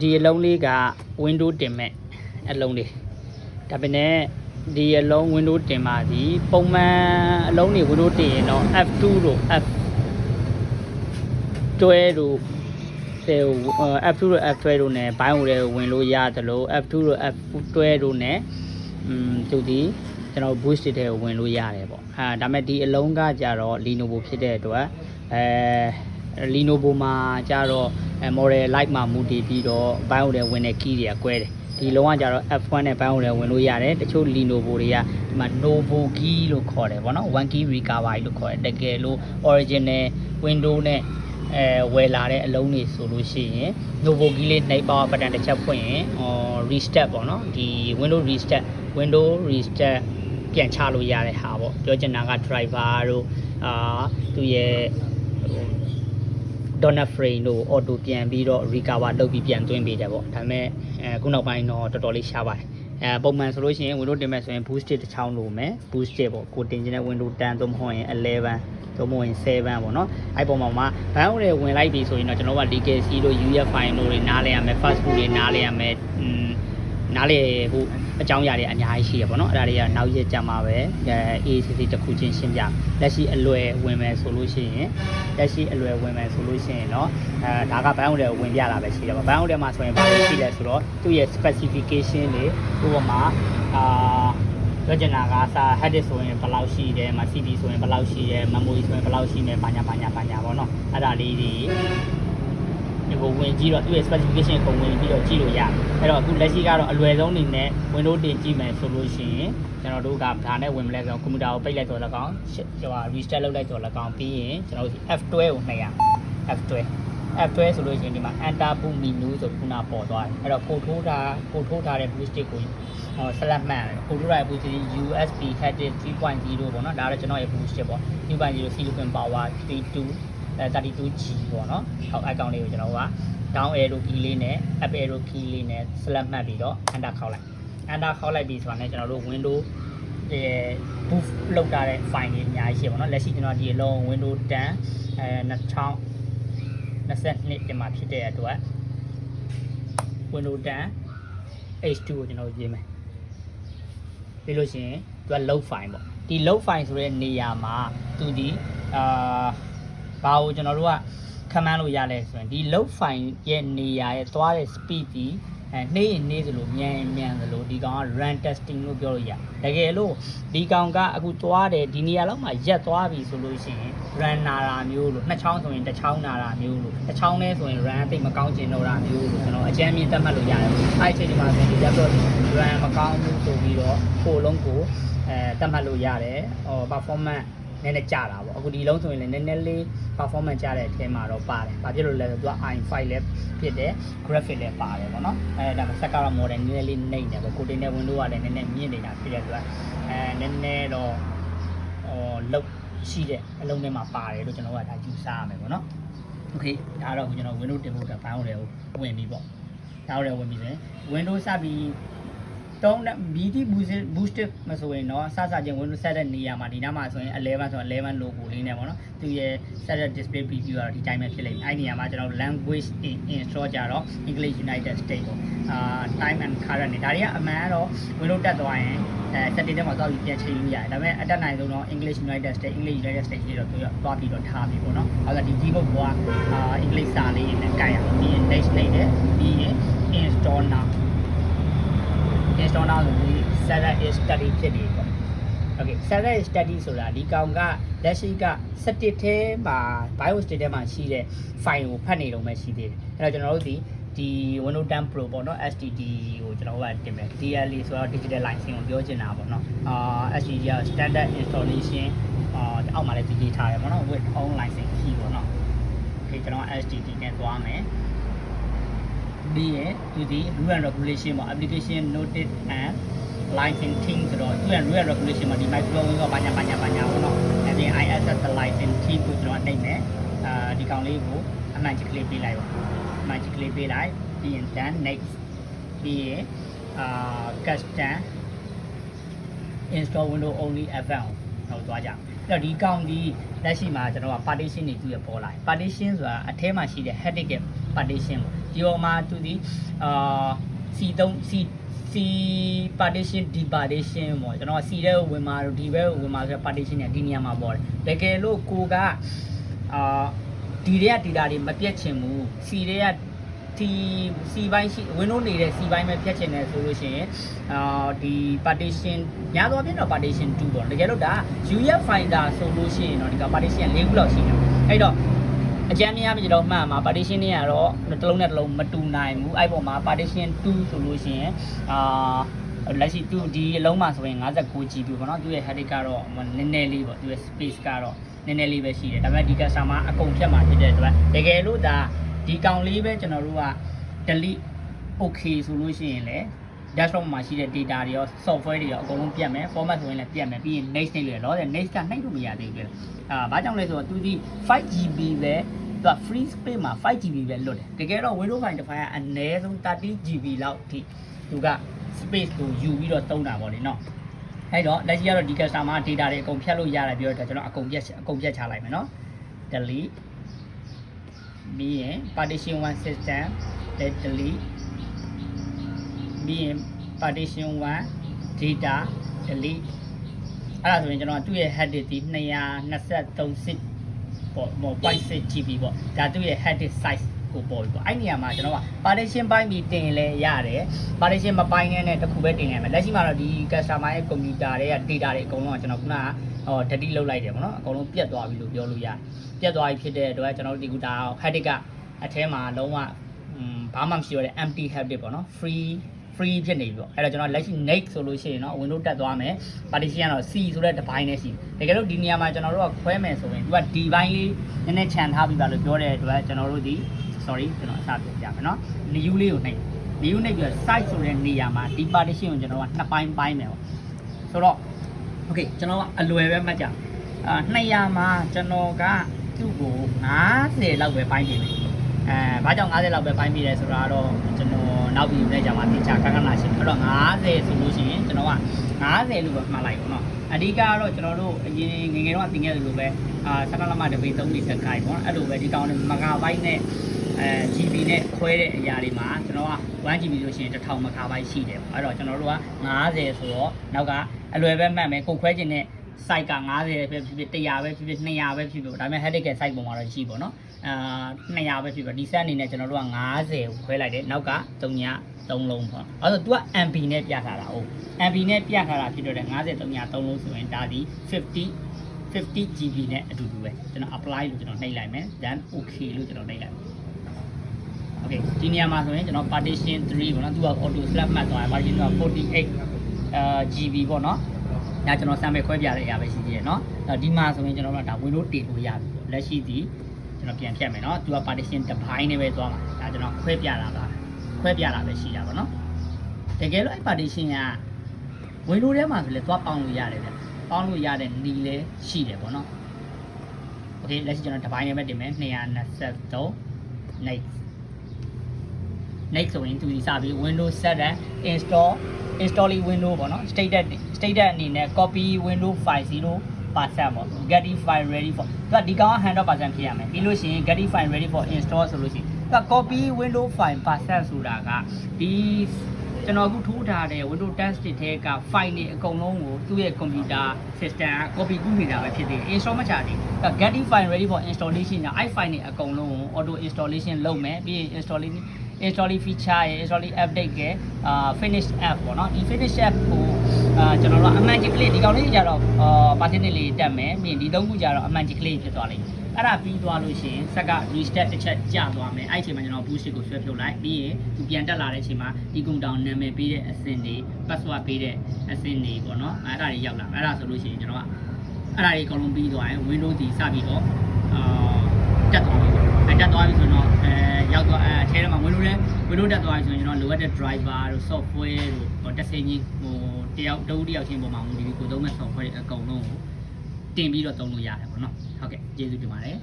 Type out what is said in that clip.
ဒီအလုံးလေးက window တင်မဲ့အလုံးလေးဒါပေမဲ့ဒီအလုံး window တင်ပါသည်ပုံမှန်အလုံးတွေ window တင်ရင်တော့ F2 တို့ F တွဲတို့တဲ့ F2 တို့ F တွဲတို့ ਨੇ ဘိုင်းဟိုတွေဝင်လို့ရသလို F2 တို့ F တွဲတို့ ਨੇ อืมသူဒီကျွန်တော် boost တဲ့ကိုဝင်လို့ရတယ်ပေါ့အဲဒါပေမဲ့ဒီအလုံးကကြတော့ Lenovo ဖြစ်တဲ့အတွက်အဲ Lenovo မှာကြတော့အဲ model light မှာမူတည်ပြီးတော့ဘိုင်းဟိုတွေဝင်တဲ့ key တွေကကွဲတယ်ဒီလုံးကကြတော့ F1 နဲ့ဘိုင်းဟိုတွေဝင်လို့ရတယ်တချို့ Lenovo တွေကဒီမှာ Novo key လို့ခေါ်တယ်ပေါ့နော် one key recovery လို့ခေါ်တယ်တကယ်လို့ original window နဲ့အဲဝယ်လာတဲ့အလုံးတွေဆိုလို့ရှိရင် Novo key လေးနှိပ်ပါဘတ်တန်တစ်ချက်ဖွင့်ရင်ဟော restart ပေါ့နော်ဒီ window restart window restart ပြန်ချလို့ရတဲ့ဟာပေါ့ပြောချင်တာက driver တို့အာသူ့ရဲ့ ဟို donor frame တို့ auto ပြန်ပြီးတော့ recover လုပ်ပြီးပြန်သွင်းပေးတယ်ပေါ့ဒါပေမဲ့အဲခုနောက်ပိုင်းတော့တော်တော်လေးရှားပါတယ်အဲပုံမှန်ဆိုလို့ရှိရင် window တင်မဲ့ဆိုရင် boosted တစ်ချောင်းလိုမယ် boosted ပေါ့ကိုတင်ချင်တဲ့ window 10သို့မဟုတ်ရင်11သို့မဟုတ်ရင်7ပေါ့နော်အဲ့ပုံမှာမှာဘန်းဦးတွေဝင်လိုက်ပြီဆိုရင်တော့ကျွန်တော်က legacy တို့ UEFI file တို့တွေနားလဲရမယ် fast food တွေနားလဲရမယ်อืม နားလဲဟိုအကြောင်းအရာတွေအများကြီးရှိရပေါ့နော်အဲ့ဒါတွေကနောက်ရက်ကြမှာပဲအဲ ACC တစ်ခုချင်းရှင်းပြလက်ရှိအလွယ်ဝင်မယ်ဆိုလို့ရှိရင်လက်ရှိအလွယ်ဝင်မယ်ဆိုလို့ရှိရင်တော့အဲဒါကဘန်းဦးတွေဝင်ပြတာပဲရှိတယ်ပေါ့ဘန်းဦးတွေမှာဆိုရင်ဘာလို့ရှိလဲဆိုတော့သူ့ရဲ့ specification တွေဥပမာအာပြောချင်တာကစာ head disk ဆိုရင်ဘယ်လောက်ရှိတယ်မှာ CD ဆိုရင်ဘယ်လောက်ရှိတယ် memory ဆိုရင်ဘယ်လောက်ရှိမယ်ဘာညာဘာညာဘာညာပေါ့နော်အဲ့ဒါလေးတွေဒီ ကိုဝင်ကြည့်တော့သူ့ရဲ့ specification ကိုဝင်ပြီးတော့ကြည့်လို့ရတယ်အဲ့တော့အခုလက်ရှိကတော့အလွယ်ဆုံးအနေနဲ့ Windows တင်ကြည့်မယ်ဆိုလို့ရှိရင်ကျွန်တော်တို့ကဒါနဲ့ဝင်မလဲဆိုတော့ကွန်ပျူတာကိုပိတ်လိုက်တော့လည်းကောင်းဟို restart လုပ်လိုက်တော့လည်းကောင်းပြီးရင်ကျွန်တော်တို့ F12 ကိုနှိပ်ရ F12 F12 ဆိုလို့ရှိရင်ဒီမှာ enter boot menu ဆိုခုနပေါ်သွားတယ်အဲ့တော့ကိုထိုးတာကိုထိုးထားတဲ့ boot stick ကိုဟော select မှန်တယ်ကိုထိုးထားတဲ့ boot stick USB headed 3.0ပေါ့နော်ဒါကတော့ကျွန်တော်ရဲ့ boot stick ပေါ့3.0 silicon power 32 အဲ 32G ပေါ့နော်ဟော icon လေးကိုကျွန်တော်က down arrow key လေးနဲ့ up arrow key လေးနဲ့ select မှတ်ပြီးတော့ enter ခေါက်လိုက် enter ခေါက်လိုက်ပြီးဆိုတာနဲ့ကျွန်တော်တို့ window အဲ boot လောက်တာတဲ့ file တွေအများကြီးရှိပါတော့လက်ရှိကျွန်တော်ဒီအလုံး window 10အဲ2000 22ပြင်မှာဖြစ်တဲ့အတွက် Windows 10 H2 ကိုကျွန်တော်ရေးမယ်ပြီးလို့ရှိရင်သူက load file ပေါ့ဒီ load file ဆိုတဲ့နေရာမှာသူဒီအာ ဘာကိုကျွန်တော်တို့ကခမန်းလို့ရလဲဆိုရင်ဒီ load file ရဲ့နေရာရဲ့သွားတဲ့ speed ဒီအဲနှေးရင်နှေးသလိုမြန်ရင်မြန်သလိုဒီကောင်က run testing လို့ပြောလို့ရတကယ်လို့ဒီကောင်ကအခုသွားတယ်ဒီနေရာလောက်မှာရက်သွားပြီဆိုလို့ရှိရင် run နာတာမျိုးလို့နှစ်ချောင်းဆိုရင်တစ်ချောင်းနာတာမျိုးလို့တစ်ချောင်းနဲ့ဆိုရင် run အသိမကောင်းကျင်တော့တာမျိုးလို့ကျွန်တော်အကြမ်းမြင်သတ်မှတ်လို့ရတယ်အဲ့ဒီအချိန်ဒီမှာဆိုရင်ဒီ laptop run မကောင်းဘူးဆိုပြီးတော့ကိုယ်လုံးကိုအဲသတ်မှတ်လို့ရတယ်ဟော performance နည်းနည်းကြတာပေါ့အခုဒီလုံးဆိုရင်လည်းနည်းနည်းလေး performance ကြတဲ့အထဲမှာတော့ပါတယ်။ဘာဖြစ်လို့လဲဆိုတော့သူက i5 လည်းဖြစ်တယ် graphic လည်းပါတယ်ပေါ့နော်။အဲဒါမှဆက်ကတော့ model နည်းနည်းလေးနှိမ့်တယ်ပေါ့ကိုတင်တဲ့ window ကလည်းနည်းနည်းမြင့်နေတာဖြစ်တဲ့အတွက်အဲနည်းနည်းတော့ဟောလောက်ရှိတဲ့အလုံးထဲမှာပါတယ်လို့ကျွန်တော်ကဒါယူဆရမယ်ပေါ့နော်။ Okay ဒါတော့ကျွန်တော် window တင်ဖို့ကဘိုင်းတွေကိုဝင်ပြီပေါ့။ဒါတော့ဝင်ပြီဆိုရင် window စပြီး တုံးတဲ့ BT boost boost မဆိုရင်တော့စစချင်း Windows ဆက်တဲ့နေရာမှာဒီနားမှာဆိုရင်11ဆိုရင်11 logo လေးနဲ့ပေါ့နော်သူရဲ့ set the display preview ကတော့ဒီတိုင်းပဲဖြစ်လိမ့်မယ်အဲ့ဒီနေရာမှာကျွန်တော် language in install ကြတော့ English United States ပေါ့အာ time and current နေဒါတွေကအမှန်ကတော့ Windows တက်သွားရင်အဲ setting ထဲမှာသွားပြီးပြန်ချိန်လို့ရတယ်ဒါပေမဲ့အတက်နိုင်ဆုံးတော့ English United States English United States လေးတော့သူကသွားပြီးတော့ထားပြီပေါ့နော်အဲ့ဒါဒီ keyboard ကအာ English စာလေးနဲ့ကြိုက်ရအောင်ပြီးရင် next လေးနဲ့ပြီးရင် install now install now ဆိုပြီး set is study ဖြစ်နေပေါ့ okay set is study ဆိုတာဒီကောင်ကလက်ရှိက17ထဲမှာ BIOS ထဲမှာရှိတဲ့ file ကိုဖတ်နေတော့မှရှိသေးတယ်အဲ့တော့ကျွန်တော်တို့ဒီဒီ Windows 10 Pro ပေါ့နော် STD ကိုကျွန်တော်တို့ကတင်မယ် DLE ဆိုတော့ digital license ကိုပြောချင်တာပေါ့နော်အာ STD က standard installation အာအောက်မှာလည်းဒီရေးထားတယ်ပေါ့နော် with own license key ပေါ့နော် okay ကျွန်တော် STD နဲ့သွားမယ် ပြီးရင်သူဒီ rule and regulation ပေါ့ application notice and licensing ဆိုတော့သူရဲ့ rule and regulation မှာဒီ microphone ကဘာညာဘာညာဘာညာပေါ့နော်အဲ့ဒီ ISS licensing ကိုကျွန်တော်နှိပ်မယ်အာဒီကောင်လေးကိုအမှန်ကြီးကလေးပေးလိုက်ပါအမှန်ကြီးကလေးပေးလိုက်ပြီးရင် done next ပြီးရင်အာ custom install window only FM ကိုတော့သွားကြအဲ့တော့ဒီကောင်ဒီလက်ရှိမှာကျွန်တော်က partition တွေသူရပေါ်လာတယ် partition ဆိုတာအထဲမှာရှိတဲ့ headache ရဲ့ partition ပေါ့ဒီပေါ်မှာသူဒီအာ C3 C C partition D partition ပေါ့ကျွန်တော် C တဲ့ကိုဝင်มาတော့ဒီဘက်ကိုဝင်มาဆိုတော့ partition เนี่ยဒီနေရာမှာပေါ်တယ်တကယ်လို့ကိုကအာဒီတွေက data တွေမပြတ်ချင်ဘူး C တွေကဒီ C ဘိုင်းရှိ Windows နေတဲ့ C ဘိုင်းပဲဖြတ်ချင်တယ်ဆိုလို့ရှိရင်အာဒီ partition ညာတော့ပြင်တော့ partition 2ပေါ့တကယ်လို့ဒါ UEF finder ဆိုလို့ရှိရင်တော့ဒီက partition ၄ခုလောက်ရှိတယ်အဲ့တော့ အကြမ်းများပြီကျွန်တော်မှတ်မှာ partition တွေကတော့တစ်လုံးနဲ့တစ်လုံးမတူနိုင်ဘူးအဲ့ပေါ်မှာ partition 2ဆိုလို့ရှိရင်အာလက်ရှိသူဒီအလုံးမှာဆိုရင် 59GB ပေါ့နော်သူရဲ့ head ကတော့နည်းနည်းလေးပေါ့သူရဲ့ space ကတော့နည်းနည်းလေးပဲရှိတယ်ဒါပေမဲ့ဒီ customer အကုန်ဖြတ်မှာဖြစ်တဲ့အတွက်တကယ်လို့ဒါဒီကောင်လေးပဲကျွန်တော်တို့က delete okay ဆိုလို့ရှိရင်လည်း desktop မှာရှိတဲ့ data တွေရော software တွေရောအကုန်လုံးပြတ်မယ် format ဆိုရင်လည်းပြတ်မယ်ပြီးရင် next နေလို့တော့ next ကနှိုက်လို့မရသေးဘူးအာဘာကြောင့်လဲဆိုတော့သူဒီ 5GB ပဲသူက free space မှာ 5GB ပဲလွတ်တယ်တကယ်တော့ Windows 5တစ်ဖိုင်ကအနည်းဆုံး 30GB လောက်အထိသူက space ကိုယူပြီးတော့တုံးတာပေါ့လေနော်အဲ့တော့လက်ရှိကတော့ဒီ customer data တွေအကုန်ဖြတ်လို့ရတယ်ပြောတော့ကျွန်တော်အကုန်ပြတ်အကုန်ပြတ်ချလိုက်မယ်နော် delete ပြီးရင် partition 1 system let delete ပြီးရင် partition 1 data delete အဲ့ဒါဆိုရင်ကျွန်တော်ကသူ့ရဲ့ head disk ဒီ223 sit ပေါ့ပေါ့0.6 GB ပေါ့ဒါသူ့ရဲ့ head disk size ကိုပေါ်ပြီပေါ့အဲ့နေရာမှာကျွန်တော်က partition ပိုင်းပြီးတင်လဲရတယ် partition မပိုင်းနဲ့နဲ့တစ်ခုပဲတင်ရမယ်လက်ရှိမှာတော့ဒီ customer ရဲ့ computer တွေက data တွေအကုန်လုံးကကျွန်တော်ခုနကဟော delete လုပ်လိုက်တယ်ပေါ့နော်အကုန်လုံးပြတ်သွားပြီလို့ပြောလို့ရတယ်ပြတ်သွားပြီဖြစ်တဲ့အတွက်ကျွန်တော်တို့ဒီကူတာ head disk ကအထဲမှာလုံးဝอืมဘာမှမရှိတော့တဲ့ empty head disk ပေါ့နော် free free ဖြစ်နေပြီပေါ့အဲ့တော့ကျွန်တော်လက်ရှိ next ဆိုလို့ရှိရင်เนาะ window တက်သွားမယ် partition ကတော့ C ဆိုတဲ့ device နဲ့ရှိတယ်တကယ်လို့ဒီနေရာမှာကျွန်တော်တို့ကခွဲမယ်ဆိုရင်သူက device လေးနည်းနည်းခြံထားပြီးပါလို့ပြောတဲ့အတွက်ကျွန်တော်တို့ဒီ sorry ကျွန်တော်အစားပြန်ပြမယ်เนาะ new လေးကိုနှိပ် new နှိပ်ပြီးတော့ site ဆိုတဲ့နေရာမှာဒီ partition ကိုကျွန်တော်ကနှစ်ပိုင်းပိုင်းမယ်ပေါ့ဆိုတော့ okay ကျွန်တော်ကအလွယ်ပဲမှတ်ကြအာ200မှာကျွန်တော်ကသူ့ကို90လောက်ပဲပိုင်းနေတယ် အဲဘာကြောင့်90လောက်ပဲပိုင်းမိလဲဆိုတာတော့ကျွန်တော်နောက်ပြီးနဲ့ကြာမှသိချာကကနာရှိအဲ့တော့90ဆိုလို့ရှိရင်ကျွန်တော်က90လို့ပဲမှတ်လိုက်ပေါ့နော်အဓိကကတော့ကျွန်တော်တို့အရင်ငယ်ငယ်တော့သင်ခဲ့တယ်လို့ပဲအာ7လမတပိ3လိဆက်ခိုင်းပေါ့နော်အဲ့လိုပဲဒီကောင်နဲ့မဂါဘိုက်နဲ့အဲ GB နဲ့ခွဲတဲ့အရာတွေမှာကျွန်တော်က 1GB လို့ရှိရင်1000မဂါဘိုက်ရှိတယ်ပေါ့အဲ့တော့ကျွန်တော်တို့က90ဆိုတော့နောက်ကအလွယ်ပဲမှတ်မယ်ကိုခွဲခြင်းနဲ့ site က90ပဲဖြစ်ဖြစ်100ပဲဖြစ်ဖြစ်200ပဲဖြစ်ဖြစ်ဒါပေမဲ့ headache က site ပုံမှာတော့ရှိပေါ့နော်အာ200ပဲဖြစ်ဖြစ်ဒီ set အနေနဲ့ကျွန်တော်တို့က90ကိုခွဲလိုက်တယ်နောက်က3ည3လုံးပေါ့အဲ့တော့ तू က MB နဲ့ပြထားတာဟုတ် MB နဲ့ပြထားတာဖြစ်တော့တယ်90 3ည3လုံးဆိုရင်ဒါဒီ50 50 GB နဲ့အတူတူပဲကျွန်တော် apply လို့ကျွန်တော်နှိပ်လိုက်မယ် then okay လို့ကျွန်တော်နှိပ်လိုက်မယ် okay ဒီနေရာမှာဆိုရင်ကျွန်တော် partition 3ပေါ့နော်သူက auto slap မှတ်သွားတယ် partition က48အာ GB ပေါ့နော် ဒါကျွန်တော် sample ခွဲပြတဲ့အရာပဲရှိသေးတယ်เนาะဒီမှာဆိုရင်ကျွန်တော်တို့ဒါ window တင်လို့ရပြီပေါ့လက်ရှိဒီကျွန်တော်ပြန်ဖြတ်မယ်เนาะသူက partition တစ်ပိုင်းနဲ့ပဲသွားမှာဒါကျွန်တော်ခွဲပြတာပါခွဲပြတာပဲရှိတာပေါ့เนาะတကယ်လို့အဲ့ partition က window ထဲမှာဆိုလဲသွားပေါင်းလို့ရတယ်ဗျပေါင်းလို့ရတဲ့နီလဲရှိတယ်ပေါ့เนาะ okay လက်ရှိကျွန်တော်တစ်ပိုင်းနဲ့ပဲတင်မယ်223 next next ဆိုရင်သူဒီစပြီး Windows 7 install installing window ပေါ့နော် stated stated အနေနဲ့ copy window file 0%ပေါ့ getty file ready for သူကဒီကောင်က100%ဖြစ်ရမယ်ပြီးလို့ရှိရင် getty file ready for install ဆိုလို့ရှိရင်သူက copy window file percent ဆိုတာကဒီကျွန်တော်အခုထိုးထားတဲ့ Windows 10 state ထဲက file တွေအကုန်လုံးကိုသူ့ရဲ့ computer system က copy ကူးနေတာပဲဖြစ်သေးတယ် install မချသေးဘူး getty file ready for installation ကအဲ့ file တွေအကုန်လုံးကို auto installation လုပ်မယ်ပြီးရင် installation installing feature ရယ် installing update ရယ်အာ finish app ပေါ့နော်ဒီ finish app ကိုအာကျွန်တော်တို့အမှန်ကြီးကလေးဒီကောင်လေးကြတော့အာ percentage လေးတက်မယ်ပြီးရင်ဒီသုံးခုကြတော့အမှန်ကြီးကလေးဖြစ်သွားလိမ့်မယ်အဲ့ဒါပြီးသွားလို့ရှိရင်စက်က restart တစ်ချက်ကြာသွားမယ်အဲ့အချိန်မှာကျွန်တော် boost ကိုဆွဲဖြုတ်လိုက်ပြီးရင်သူပြန်တက်လာတဲ့အချိန်မှာဒီကုံတောင်နာမည်ပေးတဲ့အဆင့်တွေ password ပေးတဲ့အဆင့်တွေပေါ့နော်အဲ့ဒါတွေရောက်လာမယ်အဲ့ဒါဆိုလို့ရှိရင်ကျွန်တော်ကအဲ့ဒါတွေအကုန်လုံးပြီးသွားရင် Windows ဒီစပြီးတော့အာတက်သွားပြီပေါ့ အဲ့တက်သွားပြီဆိုတော့အဲရောက်သွားအဲအထဲထဲမှာ Windows ထဲ Windows တက်သွားပြီဆိုရင်ကျွန်တော်လိုအပ်တဲ့ driver တို့ software တို့ဟိုတက်စင်းကြီးဟိုတယောက်တဦးတယောက်ချင်းပုံမှာမူတည်ပြီးကိုသုံးမဲ့ software တွေအကုန်လုံးကိုတင်ပြီးတော့သုံးလို့ရတယ်ပေါ့နော်ဟုတ်ကဲ့ကျေးဇူးတင်ပါတယ်